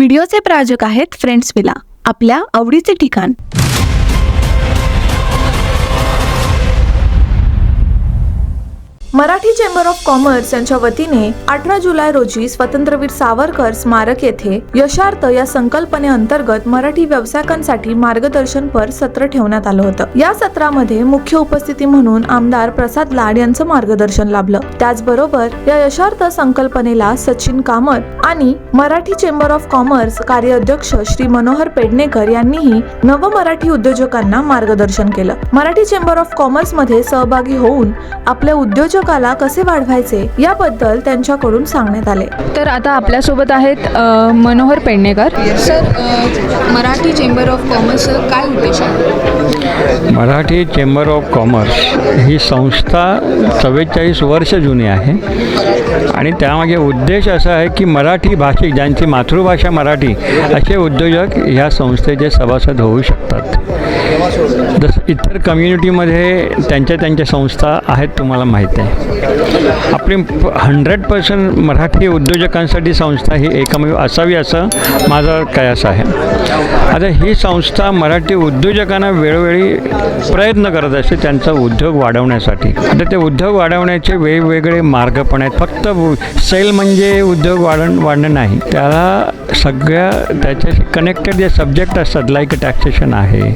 व्हिडिओचे प्रायोजक आहेत friends villa. आपल्या आवडीचे ठिकाण. मराठी चेंबर ऑफ कॉमर्स यांच्या वतीने अठरा जुलै रोजी स्वातंत्र्यवीर सावरकर स्मारक येथे यशार्थ या संकल्पनेअंतर्गत मराठी व्यावसायिकांसाठी मार्गदर्शनपर सत्र ठेवण्यात आलं होतं. या सत्रामध्ये मुख्य उपस्थिती म्हणून आमदार प्रसाद लाड यांचं मार्गदर्शन लाभलं. त्याचबरोबर या यशार्थ संकल्पनेला सचिन कामत आणि मराठी चेंबर ऑफ कॉमर्स कार्याध्यक्ष श्री मनोहर पेडणेकर यांनीही नव मराठी उद्योजकांना मार्गदर्शन केलं. मराठी चेंबर ऑफ कॉमर्समध्ये सहभागी होऊन आपल्या उद्योजक उद्योजकाला कसे वाढवायचे याबद्दल त्यांच्याकडून सांगण्यात आले. तर आता आपल्यासोबत आहेत अ, मनोहर पेडणेकर. सर अ, मराठी चेंबर ऑफ कॉमर्स काय उद्देश आहे? मराठी चेंबर ऑफ कॉमर्स ही संस्था चव्वेचाळीस वर्ष जुनी आहे. आणि त्यामागे उद्देश असा आहे की मराठी भाषिक ज्यांची मातृभाषा मराठी असे उद्योजक ह्या संस्थेचे सभासद होऊ शकतात. जसं इतर कम्युनिटीमध्ये त्यांच्या त्यांच्या संस्था आहेत तुम्हाला माहीत आहे. आपली हंड्रेड पर्सेंट मराठी उद्योजकांसाठी संस्था ही एकमेव असावी असं माझा कयास आहे. आता ही संस्था मराठी उद्योजकांना वेळोवेळी प्रयत्न करत असते त्यांचा उद्योग वाढवण्यासाठी. आता ते उद्योग वाढवण्याचे वेगवेगळे मार्ग पण आहेत. फक्त सेल म्हणजे उद्योग वाढण वाढणं नाही. त्याला सगळ्या त्याच्याशी कनेक्टेड जे सब्जेक्ट असतात लाईक टॅक्सेशन आहे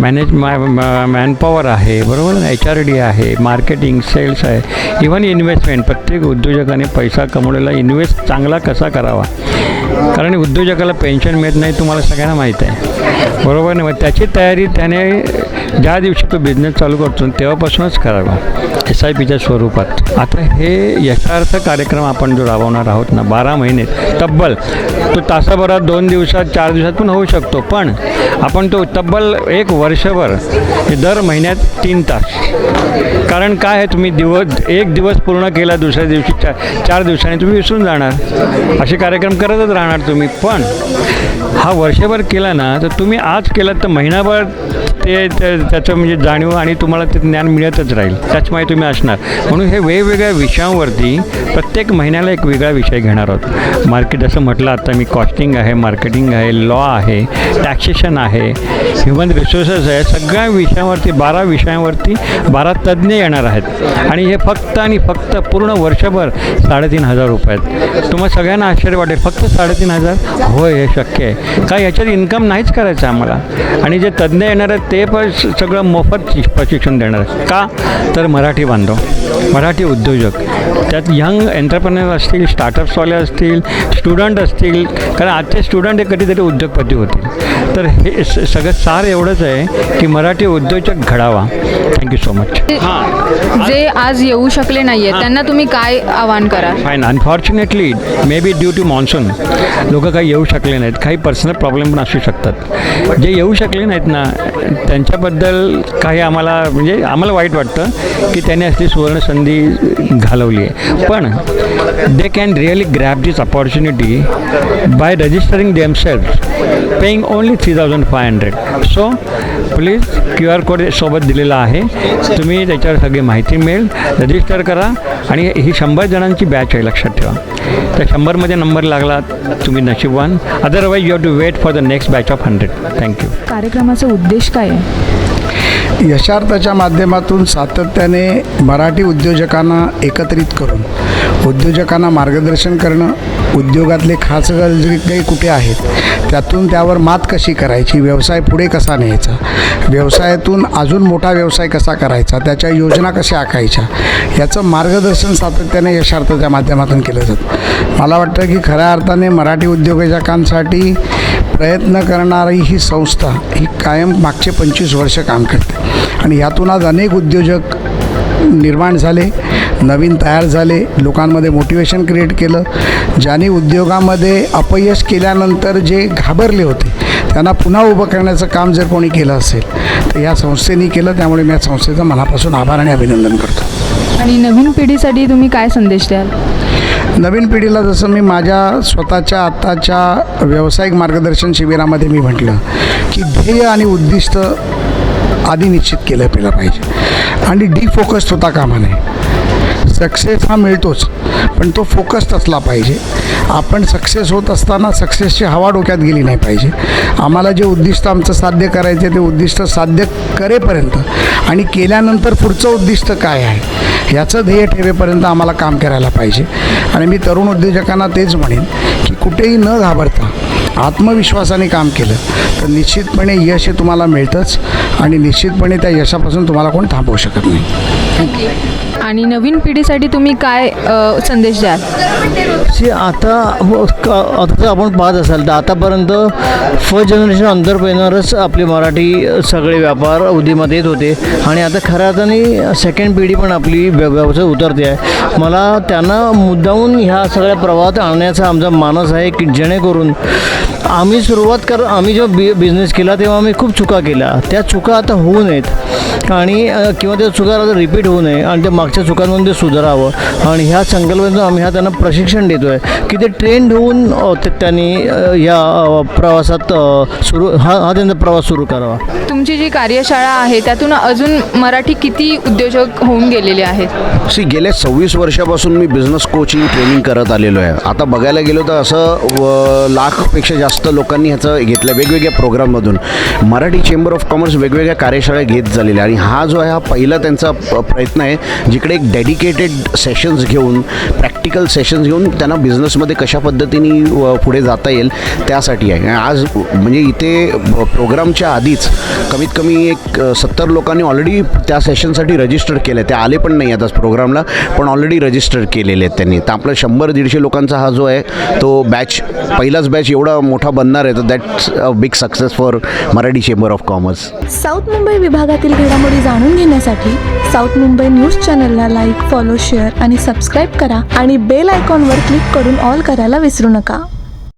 मॅनेज मॅनपॉवर आहे बरोबर एच आर डी आहे मार्केटिंग सेल्स आहे. इव्हन इन्व्हेस्टमेंट प्रत्येक उद्योजकाने पैसा कमवलेला इन्व्हेस्ट चांगला कसा करावा? कारण उद्योजकाला पेन्शन मिळत नाही तुम्हाला सगळ्यांना माहीत आहे. बरोबर नाही मग त्याची तयारी त्याने ज्या दिवशी तो बिझनेस चालू करतो तेव्हापासूनच करावा एस आय पीच्या स्वरूपात. आता हे यशार्थ कार्यक्रम आपण जो राबवणार आहोत ना बारा महिने तब्बल तो तासाभरात दोन दिवसात चार दिवसात पण होऊ शकतो पण आपण तो तब्बल एक वर्षभर हे दर महिन्यात तीन तास. कारण काय आहे तुम्ही दिवस एक दिवस पूर्ण केला दुसऱ्या दिवशी चार चार दिवसांनी तुम्ही विसरून जाणार. असे कार्यक्रम करतच राहणार तुम्ही. पण हा वर्षभर केला ना तर तुम्ही आज केलात तर महिनाभर ते त्याचं म्हणजे जाणीव आणि तुम्हाला ते ज्ञान मिळतच राहील. त्याच्यामुळे तुम्ही असणार. म्हणून हे वेगवेगळ्या विषयांवरती प्रत्येक महिन्याला एक वेगळा विषय घेणार आहोत. मार्केट जसं म्हटलं आता मी कॉस्टिंग आहे मार्केटिंग आहे लॉ आहे टॅक्सेशन आहे ह्युमन रिसोर्सेस आहे. सगळ्या विषयांवरती बारा विषयांवरती बारा तज्ज्ञ येणार आहेत. आणि हे फक्त आणि फक्त पूर्ण वर्षभर साडेतीन हजार रुपये आहेत. तुम्हाला सगळ्यांना आश्चर्य वाटेल फक्त साडेतीन हजार? होय हे शक्य आहे. का याच्यात इन्कम नाहीच करायचं आम्हाला. आणि जे तज्ज्ञ येणार आहेत ते पण सगळं मोफत प्रशिक्षण देणार आहेत. का? तर मराठी बांधव मराठी उद्योजक. त्यात यंग एंटरप्रेनर असतील स्टार्टअप्सवाले असतील स्टुडंट असतील कारण आजचे स्टुडंट हे कधीतरी उद्योगपती होतील. तर हे स- सगळं सार एवढंच आहे की मराठी उद्योजक घडावा. थँक्यू सो मच हां. जे आज येऊ शकले नाही आहेत त्यांना तुम्ही काय आवाहन कराल? Fine unfortunately may be due to monsoon लोक काही येऊ शकले नाहीत. काही पर्सनल प्रॉब्लेम पण असू शकतात. जे येऊ शकले नाहीत ना त्यांच्याबद्दल काही आम्हाला म्हणजे आम्हाला वाईट वाटतं की त्यांनी असली सुवर्ण संधी घालवली आहे. पण they can really grab this opportunity by registering themselves paying only three thousand five hundred so please Q R code सोबत दिलेला आहे. तुम्ही त्याच्यावर सगळी माहिती मिळेल. रजिस्टर करा आणि ही शंभर जणांची बॅच आहे लक्षात ठेवा. त्या शंभरमध्ये नंबर लागला तुम्ही नशीबवान. Otherwise you have to wait for the next batch of hundred thank you कार्यक्रमाचा उद्देश काय आहे? यशार्थाच्या माध्यमातून सातत्याने मराठी उद्योजकांना एकत्रित करून उद्योजकांना मार्गदर्शन करणं उद्योगातले खास जे काही कुठे आहेत त्यातून त्यावर मात कशी करायची व्यवसाय पुढे कसा न्यायचा व्यवसायातून अजून मोठा व्यवसाय कसा करायचा त्याच्या योजना कशा आखायच्या याचं मार्गदर्शन सातत्याने यशार्थाच्या माध्यमातून केलं जातं. मला वाटतं की खऱ्या अर्थाने मराठी उद्योजकांसाठी प्रयत्न करणारी ही संस्था ही कायम मागचे पंचवीस वर्ष काम करते. आणि ह्यातून आज अनेक उद्योजक निर्माण झाले. नवीन तयार झाले लोकांमध्ये मोटिवेशन क्रिएट केलं. ज्यांनी उद्योगामध्ये अपयश केल्यानंतर जे घाबरले होते त्यांना पुन्हा उभं करण्याचं काम जर कोणी केलं असेल तर या संस्थेने केलं. त्यामुळे मी या संस्थेचं मनापासून आभार आणि अभिनंदन करतो. आणि नवीन पिढीसाठी तुम्ही काय संदेश द्याल? नवीन पिढीला जसं मी माझ्या स्वतःच्या आत्ताच्या व्यावसायिक मार्गदर्शन शिबिरामध्ये मी म्हटलं की ध्येय आणि उद्दिष्ट आधी निश्चित केलं पाहिजे. आणि डिफोकस्ड होता कामा नये. सक्सेस हा मिळतोच. पण तो फोकस्ड असला पाहिजे. आपण सक्सेस होत असताना सक्सेसची हवा डोक्यात गेली नाही पाहिजे. आम्हाला जे उद्दिष्ट आमचं साध्य करायचे ते उद्दिष्ट साध्य करेपर्यंत आणि केल्यानंतर पुढचं उद्दिष्ट काय आहे याचं ध्येय ठेवेपर्यंत आम्हाला काम करायला पाहिजे. आणि मी तरुण उद्योजकांना तेच म्हणेन की कुठेही न घाबरता आत्मविश्वासाने काम केलं तर निश्चितपणे यश हे तुम्हाला मिळतंच आणि निश्चितपणे त्या यशापासून तुम्हाला कोण थांबवू शकत नाही. थँक्यू आणि नवीन पिढीसाठी तुम्ही काय अ, संदेश द्याल? सी आता व- क- आता जर आपण पाहत असाल तर आतापर्यंत फर्स्ट जनरेशन अंतरप्रेनरच आपले मराठी सगळे व्यापार उदीमध्ये येत होते. आणि आता खऱ्या अर्थाने सेकंड पिढी पण आपली व्य- व्यवसाय उतरते आहे. मला त्यांना मुद्दाहून ह्या सगळ्या प्रवाहात आणण्याचा आमचा मानस आहे की जेणेकरून आम्ही सुरुवात कर आम्ही जेव्हा बि बिझनेस केला तेव्हा आम्ही खूप चुका केल्या. त्या चुका आता होऊ नयेत. आणि अ, किंवा त्या चुका आता रिपीट होऊ नये. आणि त्या मागच्या चुकांमध्ये सुधारावं. आणि ह्या संकल्पनेतून आम्ही ह्या त्यांना प्रशिक्षण देतो आहे की ते ट्रेंड होऊन त्यांनी या प्रवासात सुरू हा हा त्यांचा प्रवास सुरू करावा. तुमची जी कार्यशाळा आहे त्यातून अजून मराठी किती उद्योजक होऊन गेलेले आहेत? सी गेल्या सव्वीस वर्षापासून मी बिझनेस कोचिंग ट्रेनिंग करत आलेलो आहे. आता बघायला गेलो तर असं लाखपेक्षा जास्त लोकांनी ह्याचं घेतलं वेगवेगळ्या प्रोग्राममधून. मराठी चेंबर ऑफ कॉमर्स वेगवेगळ्या कार्यशाळा घेत झालेल्या आणि हा जो आहे हा पहिला त्यांचा प्रयत्न आहे इकडे एक डेडिकेटेड सेशन्स घेऊन प्रॅक्टिस प्रॅक्टिकल सेशन्स घेऊन त्यांना बिझनेसमध्ये कशा पद्धतीने पुढे जाता येईल त्यासाठी आहे. आणि आज म्हणजे इथे प्रोग्रामच्या आधीच कमीत कमी एक सत्तर लोकांनी ऑलरेडी त्या सेशनसाठी रजिस्टर केलं. आहे ते आले पण नाही आता प्रोग्रामला पण ऑलरेडी रजिस्टर केलेले आहेत त्यांनी. तर आपलं शंभर दीडशे लोकांचा हा जो आहे तो बॅच पहिलाच बॅच एवढा मोठा बनणार आहे. तर that's a big success for Marathi chamber of commerce south Mumbai विभागातील घडामोडी जाणून घेण्यासाठी साऊथ मुंबई न्यूज चॅनलला लाईक फॉलो शेअर आणि सबस्क्राईब करा. आणि आणि बेल आयकॉनवर क्लिक करून ऑल करायला विसरू नका.